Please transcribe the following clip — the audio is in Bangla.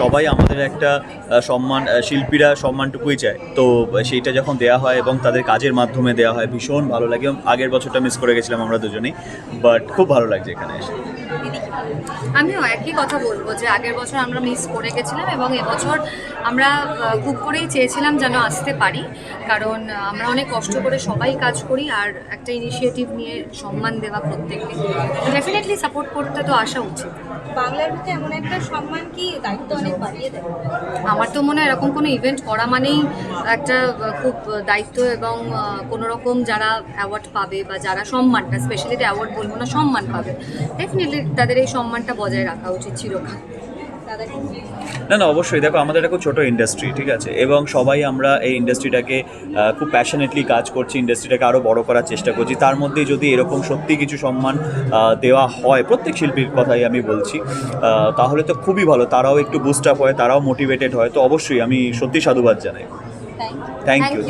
সবাই আমাদের একটা সম্মান শিল্পীরা সম্মানটুকুই চায়। তো সেইটা যখন দেওয়া হয় এবং তাদের কাজের মাধ্যমে দেওয়া হয়, ভীষণ ভালো লাগে। এবং আগের বছরটা মিস করে গেছিলাম আমরা দুজনেই বাট খুব ভালো লাগছে এখানে এসে। আমিও একই কথা বলব যে আগের বছর আমরা মিস করে গেছিলাম এবং এবছর আমরা খুব করেই চেয়েছিলাম যেন আসতে পারি কারণ আমরা অনেক কষ্ট করে সবাই কাজ করি আর একটা ইনিশিয়েটিভ নিয়ে সম্মান দেওয়া প্রত্যেককে। ডেফিনেটলি সাপোর্ট করতে তো আসা উচিত। বাংলার বুকে এমন একটা সম্মান কি দায়িত্ব অনেক বাড়িয়ে দেয়? আমার তো মনে হয় এরকম কোনো ইভেন্ট করা মানেই একটা খুব দায়িত্ব এবং কোনো রকম যারা অ্যাওয়ার্ড পাবে বা যারা সম্মানটা স্পেশালি অ্যাওয়ার্ড বলব না সম্মান পাবে। ডেফিনেটলি তাদের এই সম্মানটা বজায় রাখা উচিত চিরকাল। না না অবশ্যই। দেখো আমাদের একটা খুব ছোটো ইন্ডাস্ট্রি ঠিক আছে? এবং সবাই আমরা এই ইন্ডাস্ট্রিটাকে খুব প্যাশনেটলি কাজ করছি ইন্ডাস্ট্রিটাকে আরও বড় করার চেষ্টা করছি। তার মধ্যে যদি এরকম সত্যি কিছু সম্মান দেওয়া হয় প্রত্যেক শিল্পীর কথাই আমি বলছি তাহলে তো খুবই ভালো। তারাও একটু বুস্ট আপ হয় তারাও মোটিভেটেড হয়। তো অবশ্যই আমি সত্যি সাধুবাদ জানাই। Thank you